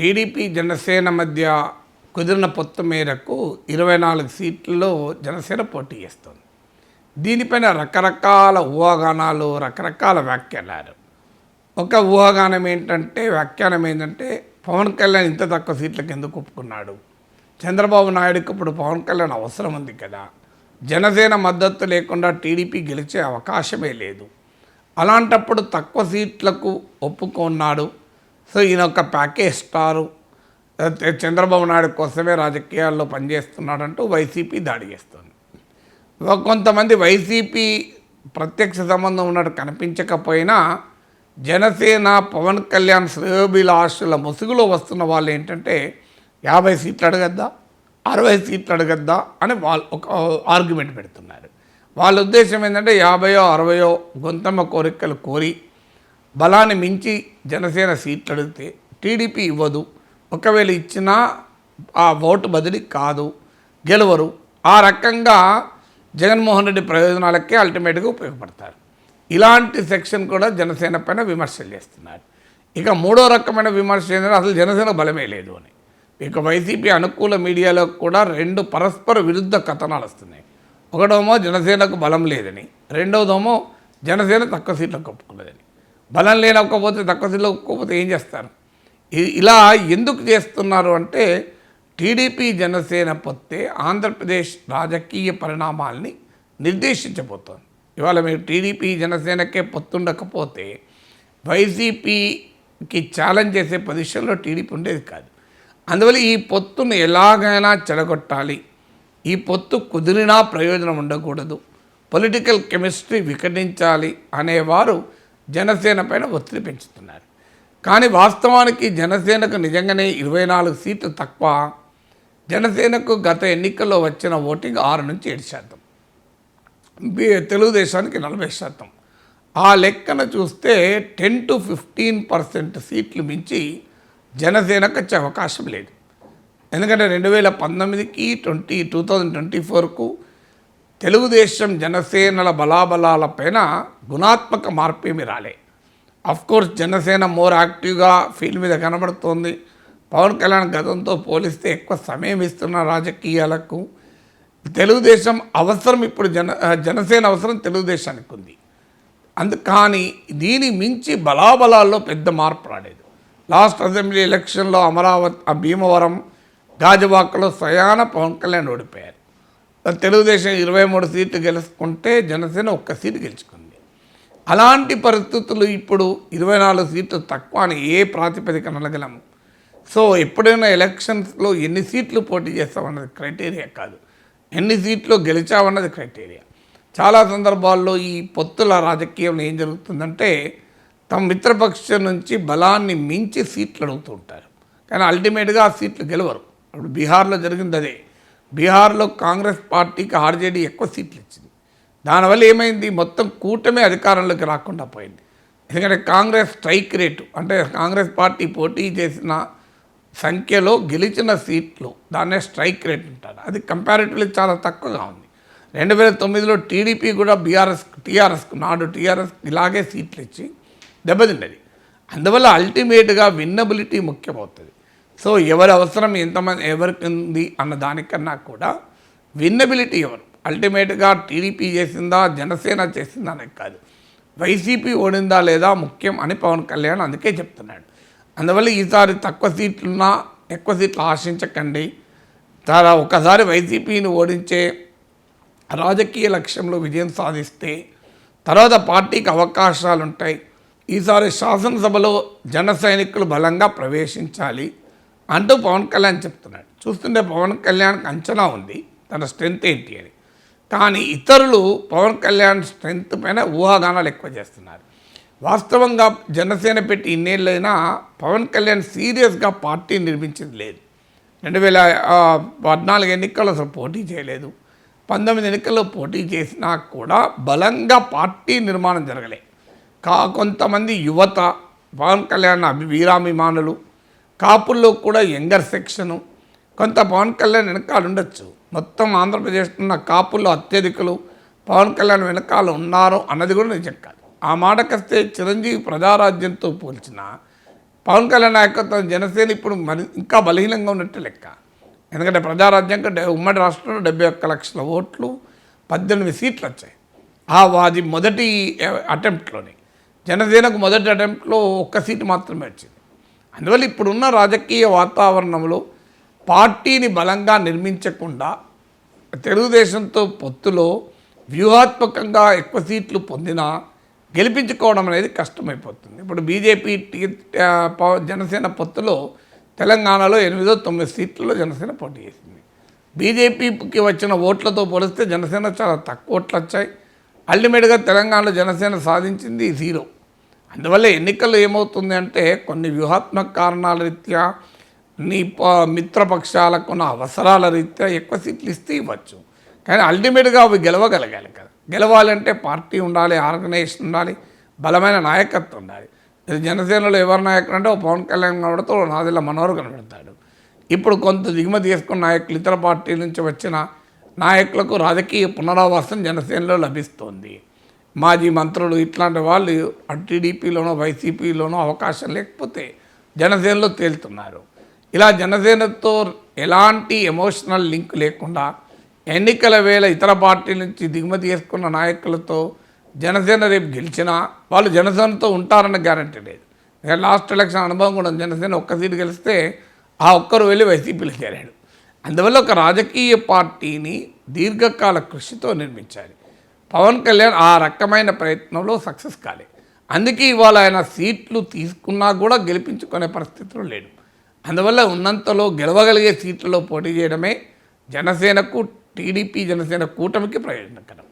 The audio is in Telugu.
టీడీపీ జనసేన మధ్య కుదిరిన పొత్తు మేరకు ఇరవై నాలుగు సీట్లలో జనసేన పోటీ చేస్తుంది. దీనిపైన రకరకాల ఊహాగానాలు రకరకాల వ్యాఖ్యానాలు ఒక ఊహాగానం ఏంటంటే వ్యాఖ్యానం ఏంటంటే పవన్ కళ్యాణ్ ఇంత తక్కువ సీట్లకు ఎందుకు ఒప్పుకున్నాడు? చంద్రబాబు నాయుడుకి ఇప్పుడు పవన్ కళ్యాణ్ అవసరం ఉంది కదా? జనసేన మద్దతు లేకుండా టీడీపీ గెలిచే అవకాశమే లేదు. అలాంటప్పుడు తక్కువ సీట్లకు ఒప్పుకున్నాడు సో ఈయన ఒక ప్యాకేజ్ స్టారు. చంద్రబాబు నాయుడు కోసమే రాజకీయాల్లో పనిచేస్తున్నాడంటూ వైసీపీ దాడి చేస్తుంది. కొంతమంది వైసీపీ ప్రత్యక్ష సంబంధం ఉన్నట్టు కనిపించకపోయినా జనసేన పవన్ కళ్యాణ్ శ్రేయోభిలాషుల ముసుగులో వస్తున్న వాళ్ళు ఏంటంటే యాభై సీట్లు అడగద్దా అరవై సీట్లు అడగద్దా అని వాళ్ళు ఒక ఆర్గ్యుమెంట్ పెడుతున్నారు. వాళ్ళ ఉద్దేశం ఏంటంటే యాభయో అరవయో గొంతమ్మ కోరికలు కోరి బలాన్ని మించి జనసేన సీట్లు అడిగితే టీడీపీ ఇవ్వదు. ఒకవేళ ఇచ్చినా ఆ ఓటు బదిలీ కాదు. గెలవరు. ఆ రకంగా జగన్మోహన్ రెడ్డి ప్రయోజనాలకే అల్టిమేట్గా ఉపయోగపడతారు. ఇలాంటి సెక్షన్ కూడా జనసేన పైన విమర్శలు చేస్తున్నారు. ఇక మూడో రకమైన విమర్శ ఏంటంటే అసలు జనసేన బలమే లేదు అని. ఇక వైసీపీ అనుకూల మీడియాలో కూడా రెండు పరస్పర విరుద్ధ కథనాలు వస్తున్నాయి. ఒకటేమో జనసేనకు బలం లేదని. రెండవదేమో జనసేన తక్కువ సీట్లు కప్పుకున్నదని బలం లేనకపోతే తక్కువ సీట్లకు ఒప్పుకోకపోతే ఏం చేస్తారు? ఇలా ఎందుకు చేస్తున్నారు అంటే టీడీపీ జనసేన పొత్తే ఆంధ్రప్రదేశ్ రాజకీయ పరిణామాల్ని నిర్దేశించబోతోంది. ఇవాళ మీరు టీడీపీ జనసేనకే పొత్తుండకపోతే వైసీపీకి ఛాలెంజ్ చేసే పొజిషన్లో టీడీపీ ఉండేది కాదు. అందువల్ల ఈ పొత్తును ఎలాగైనా చెడగొట్టాలి. ఈ పొత్తు కుదిరినా ప్రయోజనం ఉండకూడదు. పొలిటికల్ కెమిస్ట్రీ వికటించాలి అనేవారు జనసేన పైన ఒత్తిడి పెంచుతున్నారు. కానీ వాస్తవానికి జనసేనకు నిజంగానే ఇరవై నాలుగు సీట్లు తక్కువ. జనసేనకు గత ఎన్నికల్లో వచ్చిన ఓటింగ్ ఆరు నుంచి ఏడు శాతం. తెలుగుదేశానికి నలభై శాతం. ఆ లెక్కన చూస్తే టెన్ టు ఫిఫ్టీన్ పర్సెంట్ సీట్లు మించి జనసేనకు వచ్చే అవకాశం లేదు. ఎందుకంటే రెండు వేల పంతొమ్మిదికి ట్వంటీ టూ థౌజండ్ ట్వంటీ ఫోర్కు తెలుగుదేశం జనసేనల బలాబలాల పైన గుణాత్మక మార్పు ఏమి రాలే కోర్స్ జనసేన మోర్ యాక్టివ్గా ఫీల్డ్ మీద కనబడుతోంది. పవన్ కళ్యాణ్ గతంతో పోలిస్తే ఎక్కువ సమయం ఇస్తున్న రాజకీయాలకు తెలుగుదేశం అవసరం ఇప్పుడు జన జనసేన అవసరం తెలుగుదేశానికి ఉంది. అందు కానీ దీని మించి బలాబలాల్లో పెద్ద మార్పు రాలేదు. లాస్ట్ అసెంబ్లీ ఎలక్షన్లో అమరావతి భీమవరం గాజువాకలో స్వయాన పవన్ కళ్యాణ్ ఓడిపోయారు. తెలుగుదేశం ఇరవై మూడు సీట్లు గెలుచుకుంటే జనసేన ఒక్క సీటు గెలుచుకుంది. అలాంటి పరిస్థితులు ఇప్పుడు ఇరవై నాలుగు సీట్లు తక్కువ అని ఏ ప్రాతిపదికన అనగలము సో ఎప్పుడైనా ఎలక్షన్స్లో ఎన్ని సీట్లు పోటీ చేస్తామన్నది క్రైటీరియా కాదు. ఎన్ని సీట్లు గెలిచామన్నది క్రైటీరియా. చాలా సందర్భాల్లో ఈ పొత్తుల రాజకీయంలో ఏం జరుగుతుందంటే తమ మిత్రపక్షం నుంచి బలాన్ని మించి సీట్లు అడుగుతూ ఉంటారు. కానీ అల్టిమేట్గా ఆ సీట్లు గెలవరు. ఇప్పుడు బీహార్లో జరిగింది అదే. బీహార్లో కాంగ్రెస్ పార్టీకి ఆర్జేడీ ఎక్కువ సీట్లు ఇచ్చింది. దానివల్ల ఏమైంది? మొత్తం కూటమి అధికారంలోకి రాకుండా పోయింది. ఎందుకంటే కాంగ్రెస్ స్ట్రైక్ రేటు అంటే కాంగ్రెస్ పార్టీ పోటీ చేసిన సంఖ్యలో గెలిచిన సీట్లు దాన్నే స్ట్రైక్ రేట్ అంటారు. అది కంపారిటివ్లీ చాలా తక్కువగా ఉంది. రెండు వేల తొమ్మిదిలో టీడీపీ కూడా బీఆర్ఎస్ టీఆర్ఎస్కు నాడు టీఆర్ఎస్ ఇలాగే సీట్లు ఇచ్చి దెబ్బతిన్నది. అందువల్ల అల్టిమేట్గా విన్నబిలిటీ ముఖ్యమవుతుంది. సో ఎవరి అవసరం ఎంతమంది ఎవరికి ఉంది అన్న దానికన్నా కూడా విన్నబిలిటీ ఎవరు? అల్టిమేట్గా టీడీపీ చేసిందా జనసేన చేసిందా అనేది కాదు. వైసీపీ ఓడిందా లేదా ముఖ్యం అని పవన్ కళ్యాణ్ అందుకే చెప్తున్నాడు. అందువల్ల ఈసారి తక్కువ సీట్లున్నా ఎక్కువ సీట్లు ఆశించకండి. చాలా ఒకసారి వైసీపీని ఓడించే రాజకీయ లక్ష్యంలో విజయం సాధిస్తే తర్వాత పార్టీకి అవకాశాలు ఉంటాయి ఈసారి శాసనసభలో జన సైనికులు బలంగా ప్రవేశించాలి. అంటూ పవన్ కళ్యాణ్ చెప్తున్నాడు. చూస్తుంటే పవన్ కళ్యాణ్కి అంచనా ఉంది తన స్ట్రెంత్ ఏంటి అని. కానీ ఇతరులు పవన్ కళ్యాణ్ స్ట్రెంత్ పైన ఊహాగానాలు ఎక్కువ చేస్తున్నారు. వాస్తవంగా జనసేన పెట్టి ఇన్నేళ్ళైనా పవన్ కళ్యాణ్ సీరియస్గా పార్టీ నిర్మించింది లేదు. రెండు వేల పద్నాలుగు ఎన్నికల్లో అసలు పోటీ చేయలేదు. పంతొమ్మిది ఎన్నికల్లో పోటీ చేసినా కూడా బలంగా పార్టీ నిర్మాణం జరగలే. కా కొంతమంది యువత పవన్ కళ్యాణ్ అభి వీరాభిమానులు కాపుల్లో కూడా యంగర్ సెక్షను కొంత పవన్ కళ్యాణ్ వెనకాల ఉండొచ్చు. మొత్తం ఆంధ్రప్రదేశ్ ఉన్న కాపుల్లో అత్యధికులు పవన్ కళ్యాణ్ వెనకాల ఉన్నారు అన్నది కూడా నిజం కాదు ఆ మాటకొస్తే చిరంజీవి ప్రజారాజ్యంతో పోల్చిన పవన్ కళ్యాణ్ నాయకత్వం జనసేన ఇప్పుడు మరి ఇంకా బలహీనంగా ఉన్నట్టు లెక్క. ఎందుకంటే ప్రజారాజ్యం కంటే ఉమ్మడి రాష్ట్రంలో డెబ్బై ఒక్క లక్షల ఓట్లు పద్దెనిమిది సీట్లు వచ్చాయి. ఆ అది మొదటి అటెంప్ట్లోనే. జనసేనకు మొదటి అటెంప్ట్లో ఒక్క సీటు మాత్రమే వచ్చింది. అందువల్ల ఇప్పుడున్న రాజకీయ వాతావరణంలో పార్టీని బలంగా నిర్మించకుండా తెలుగుదేశంతో పొత్తులో వ్యూహాత్మకంగా ఎక్కువ సీట్లు పొందినా గెలిపించుకోవడం అనేది కష్టమైపోతుంది. ఇప్పుడు బీజేపీ టీ జనసేన పొత్తులో తెలంగాణలో ఎనిమిదో తొమ్మిది సీట్లలో జనసేన పోటీ చేసింది. బీజేపీకి వచ్చిన ఓట్లతో పోలిస్తే జనసేన చాలా తక్కువ ఓట్లు వచ్చాయి. అల్టిమేట్గా తెలంగాణలో జనసేన సాధించింది జీరో. అందువల్ల ఎన్నికలు ఏమవుతుంది అంటే కొన్ని వ్యూహాత్మక కారణాల రీత్యా నీ ప- మిత్రపక్షాలకు ఉన్న అవసరాల రీత్యా ఎక్కువ సీట్లు ఇస్తే ఇవ్వచ్చు. కానీ అల్టిమేట్గా అవి గెలవగలగాలి కదా. గెలవాలంటే పార్టీ ఉండాలి ఆర్గనైజేషన్ ఉండాలి బలమైన నాయకత్వం ఉండాలి. ఇది జనసేనలో ఎవరి నాయకుడు అంటే ఓ పవన్ కళ్యాణ్ కనబడతాడు నాదిలా మనోహర్ కనబడతాడు. ఇప్పుడు కొంత దిగుమతి చేసుకున్న నాయకులు ఇతర పార్టీల నుంచి వచ్చిన నాయకులకు రాజకీయ పునరావాసం జనసేనలో లభిస్తోంది. మాజీ మంత్రులు ఇట్లాంటి వాళ్ళు అటు టీడీపీలోనో వైసీపీలోనో అవకాశం లేకపోతే జనసేనలో తేలుతున్నారు. ఇలా జనసేనతో ఎలాంటి ఎమోషనల్ లింక్ లేకుండా ఎన్నికల వేళ ఇతర పార్టీల నుంచి దిగుమతి చేసుకున్న నాయకులతో జనసేన రేపు గెలిచినా వాళ్ళు జనసేనతో ఉంటారన్న గ్యారంటీ లేదు. లాస్ట్ ఎలక్షన్ అనుభవం కూడా జనసేన ఒక్క సీటు గెలిస్తే ఆ ఒక్కరు వెళ్ళి వైసీపీలో చేరాడు. అందువల్ల ఒక రాజకీయ పార్టీని దీర్ఘకాల కృషితో నిర్మించాలి పవన్ కళ్యాణ్ ఆ రకమైన ప్రయత్నంలో సక్సెస్ కాలే. అందుకే ఇవాళ ఆయన సీట్లు తీసుకున్నా కూడా గెలిపించుకునే పరిస్థితిలో లేడు. అందువల్ల ఉన్నంతలో గెలవగలిగే సీట్లలో పోటీ చేయడమే జనసేనకు టీడీపీ జనసేన కూటమికి ప్రయోజనకరం.